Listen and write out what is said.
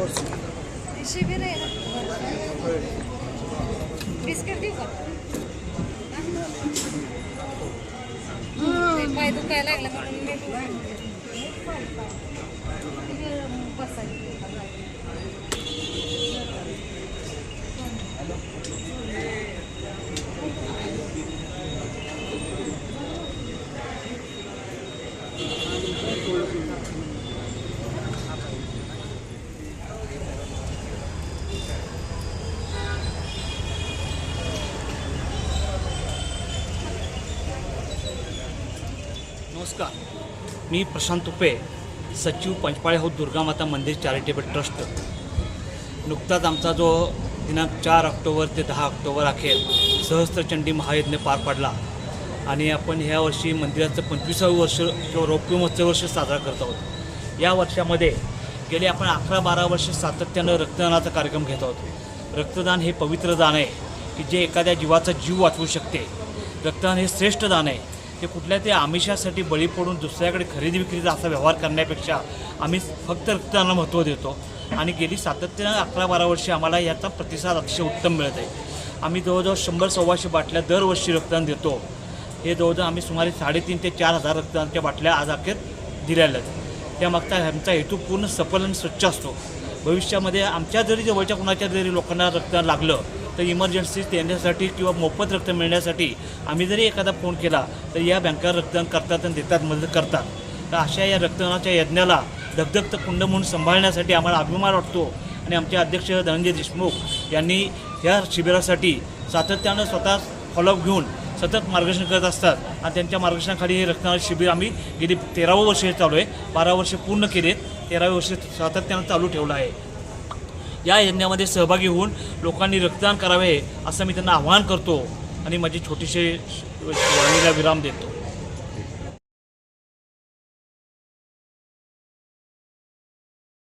शिबिर आहे ना बिस्किट देऊ का ते पाय दुखायला लागलं म्हणून मी नमस्कार. मी प्रशांत तुपे सचिव पंचपाळे हो दुर्गामाता मंदिर चॅरिटेबल ट्रस्ट. नुकताच आमचा जो दिनांक चार ऑक्टोबर ते दहा ऑक्टोबर अखेर सहस्त्रचंडी महायज्ञ पार पडला आणि आपण ह्या वर्षी मंदिराचं पंचवीसावं वर्ष किंवा रौप्य महोत्सव वर्ष साजरा करत आहोत. या वर्षामध्ये गेले आपण अकरा बारा वर्ष सातत्यानं रक्तदानाचा कार्यक्रम घेत आहोत. रक्तदान हे पवित्र दान आहे की जे एखाद्या जीवाचा जीव वाचवू शकते. रक्तदान हे श्रेष्ठ दान आहे. ते कुठल्या ते आमिषासाठी बळी पडून दुसऱ्याकडे खरेदी विक्रीचा असा व्यवहार करण्यापेक्षा आम्ही फक्त रक्तदानाला महत्त्व देतो. आणि गेली सातत्यानं अकरा बारा वर्षे आम्हाला याचा प्रतिसाद अतिशय उत्तम मिळत आहे. आम्ही जवळजवळ शंभर सव्वाशे बाटल्या दरवर्षी रक्तदान देतो. हे जवळजवळ आम्ही सुमारे साडेतीन ते चार हजार रक्तदानाच्या बाटल्या आज अखेर दिलेल्या आहेत. त्यामागचा आमचा हेतू पूर्ण सफल आणि स्वच्छ असतो. भविष्यामध्ये आमच्या जरी जवळच्या कुणाच्या जरी लोकांना रक्तदान लागलं तर इमर्जन्सी देण्यासाठी किंवा मोफत रक्त मिळण्यासाठी आम्ही जरी एखादा फोन केला तर या बँका रक्तदान करतात आणि देतात मदत करतात. तर अशा या रक्तदानाच्या यज्ञाला धगधगतं कुंड म्हणून सांभाळण्यासाठी आम्हाला अभिमान वाटतो आणि आमचे अध्यक्ष धनंजय देशमुख यांनी या शिबिरासाठी सातत्यानं स्वतः फॉलोअप घेऊन सतत मार्गदर्शन करत असतात. आणि त्यांच्या मार्गदर्शनाखाली हे रक्तदान शिबिर आम्ही गेली तेरावं वर्ष हे चालू आहे. बारा वर्ष पूर्ण केलेत. तेरावे वर्ष सातत्यानं चालू ठेवलं आहे. या यज्ञामध्ये सहभागी होऊन लोकांनी रक्तदान करावे असं मी त्यांना आवाहन करतो आणि माझी छोटीशी वाणीला विराम देतो.